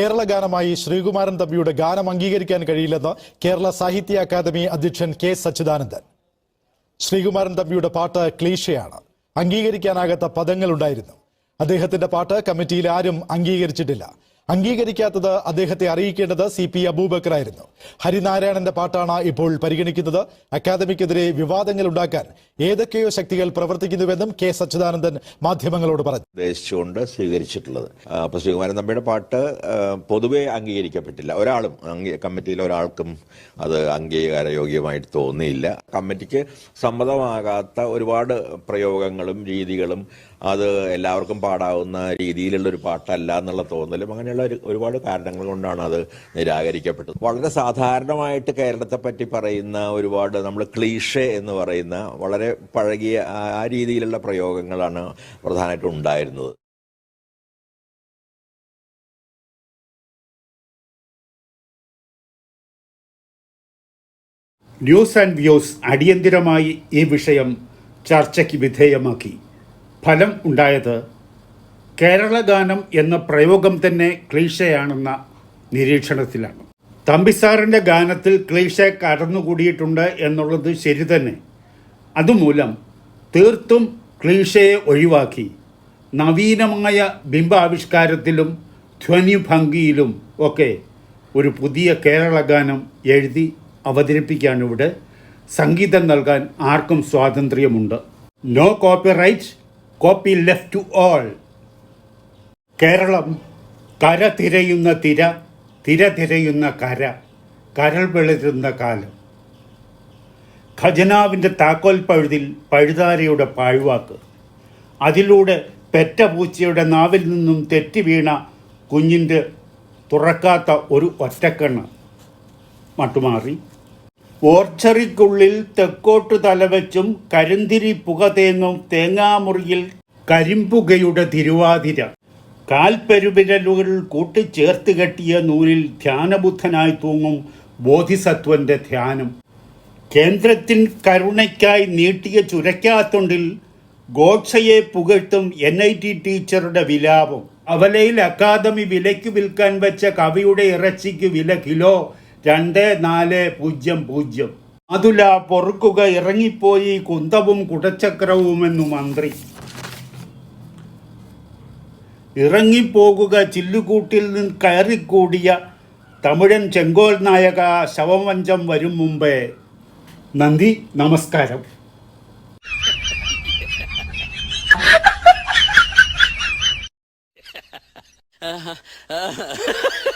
കേരള ഗാനമായി ശ്രീകുമാരൻ തമ്പിയുടെ ഗാനം അംഗീകരിക്കാൻ കഴിയില്ലെന്ന് കേരള സാഹിത്യ അക്കാദമി അധ്യക്ഷൻ കെ സച്ചിദാനന്ദൻ. ശ്രീകുമാരൻ തമ്പിയുടെ പാട്ട് ക്ലീശയാണ്. അംഗീകരിക്കാനാകാത്ത പദങ്ങളുണ്ടായിരുന്നു. അദ്ദേഹത്തിന്റെ പാട്ട് കമ്മിറ്റിയിൽ ആരും അംഗീകരിച്ചിട്ടില്ല. അംഗീകരിക്കാത്തത് അദ്ദേഹത്തെ അറിയിക്കേണ്ടത് സി പി അബൂബക്കറായിരുന്നു. ഹരിനാരായണന്റെ പാട്ടാണ് ഇപ്പോൾ പരിഗണിക്കുന്നത്. അക്കാദമിക്കെതിരെ വിവാദങ്ങൾ ഉണ്ടാക്കാൻ ഏതൊക്കെയോ ശക്തികൾ പ്രവർത്തിക്കുന്നുവെന്നും കെ സച്ചിദാനന്ദൻ മാധ്യമങ്ങളോട് പറഞ്ഞു. ഉദ്ദേശിച്ചുകൊണ്ട് സ്വീകരിച്ചിട്ടുള്ളത്. അപ്പൊ ശ്രീകുമാരൻ തമ്പിയുടെ പാട്ട് പൊതുവെ അംഗീകരിക്കപ്പെട്ടില്ല. ഒരാളും കമ്മിറ്റിയിൽ ഒരാൾക്കും അത് അംഗീകാരയോഗ്യമായിട്ട് തോന്നിയില്ല. കമ്മിറ്റിക്ക് സമ്മതമാകാത്ത ഒരുപാട് പ്രയോഗങ്ങളും രീതികളും അത് എല്ലാവർക്കും പാടാവുന്ന രീതിയിലുള്ള ഒരു പാട്ടല്ല എന്നുള്ള തോന്നലും അങ്ങനെയുള്ള ഒരു- ഒരുപാട് കാരണങ്ങൾ കൊണ്ടാണ് അത് നിരാകരിക്കപ്പെട്ടത്. വളരെ സാധാരണമായിട്ട് കേരളത്തെ പറ്റി പറയുന്ന ഒരുപാട് നമ്മൾ ക്ലീഷെ എന്ന് പറയുന്ന വളരെ പഴകിയ ആ രീതിയിലുള്ള പ്രയോഗങ്ങളാണ് പ്രധാനമായിട്ടും ഉണ്ടായിരുന്നത്. ന്യൂസ് ആൻഡ് വ്യൂസ് അടിയന്തിരമായി ഈ വിഷയം ചർച്ചയ്ക്ക് വിധേയമാക്കി. ഫലം ഉണ്ടായത് കേരള ഗാനം എന്ന പ്രയോഗം തന്നെ ക്ലീശയാണെന്ന നിരീക്ഷണത്തിലാണ്. തമ്പിസാറിന്റെ ഗാനത്തിൽ ക്ലീശ കടന്നുകൂടിയിട്ടുണ്ട് എന്നുള്ളത് ശരി തന്നെ. അതുമൂലം തീർത്തും ക്ലീശയെ ഒഴിവാക്കി നവീനമായ ബിംബാവിഷ്കാരത്തിലും ധ്വനിഭംഗിയിലും ഒക്കെ ഒരു പുതിയ കേരള ഗാനം എഴുതി അവതരിപ്പിക്കാനിവിടെ സംഗീതം നൽകാൻ ആർക്കും സ്വാതന്ത്ര്യമുണ്ട്. No copyright copy left to all. Keralam കര തിരയുന്ന തിര തിര തിരയുന്ന കര കരൾ വെളുതുന്ന കാലം. ഖജനാവിന്റെ താക്കോൽ പഴുതിൽ പഴുതാരയുടെ പാഴ്വാക്ക്. അതിലൂടെ പെറ്റ പൂച്ചയുടെ നാവിൽ നിന്നും തെറ്റി വീണ കുഞ്ഞിന്റെ തുറക്കാത്ത ഒരു ഒറ്റക്കണ്ണ് മട്ടുമാറി. ഓർച്ചറിക്കുള്ളിൽ തെക്കോട്ട് തലവെച്ചും കരിന്തിരി പുക തേങ്ങും തേങ്ങാമുറിയിൽ കരിമ്പുകയുടെ തിരുവാതിര. കാൽപ്പെരുവിരലുകൾ കൂട്ടിച്ചേർത്ത് കെട്ടിയ നൂലിൽ ധ്യാനബുദ്ധനായി തൂങ്ങും ബോധിസത്വന്റെ ധ്യാനം. കേന്ദ്രത്തിൻ കരുണയ്ക്കായി നീട്ടിയ ചുരക്കാത്തുണ്ടിൽ ഗോഡ്സയെ പുകഴ്ത്തും എൻ ഐ ടി ടീച്ചറുടെ വിലാപം. അവലയിൽ അക്കാദമി വിലയ്ക്ക് വിൽക്കാൻ വെച്ച കവിയുടെ ഇറച്ചിക്ക് വില കിലോ രണ്ട് നാല് പൂജ്യം പൂജ്യം. അതുല പൊറുക്കുക ഇറങ്ങിപ്പോയി കുന്തവും കുടച്ചക്രവുമെന്നു മന്ത്രി. ഇറങ്ങിപ്പോകുക ചില്ലുകൂട്ടിൽ നിന്ന് കയറിക്കൂടിയ തമിഴൻ ചെങ്കോൽ നായക ശവമഞ്ചം വരും മുമ്പേ നന്ദി നമസ്കാരം.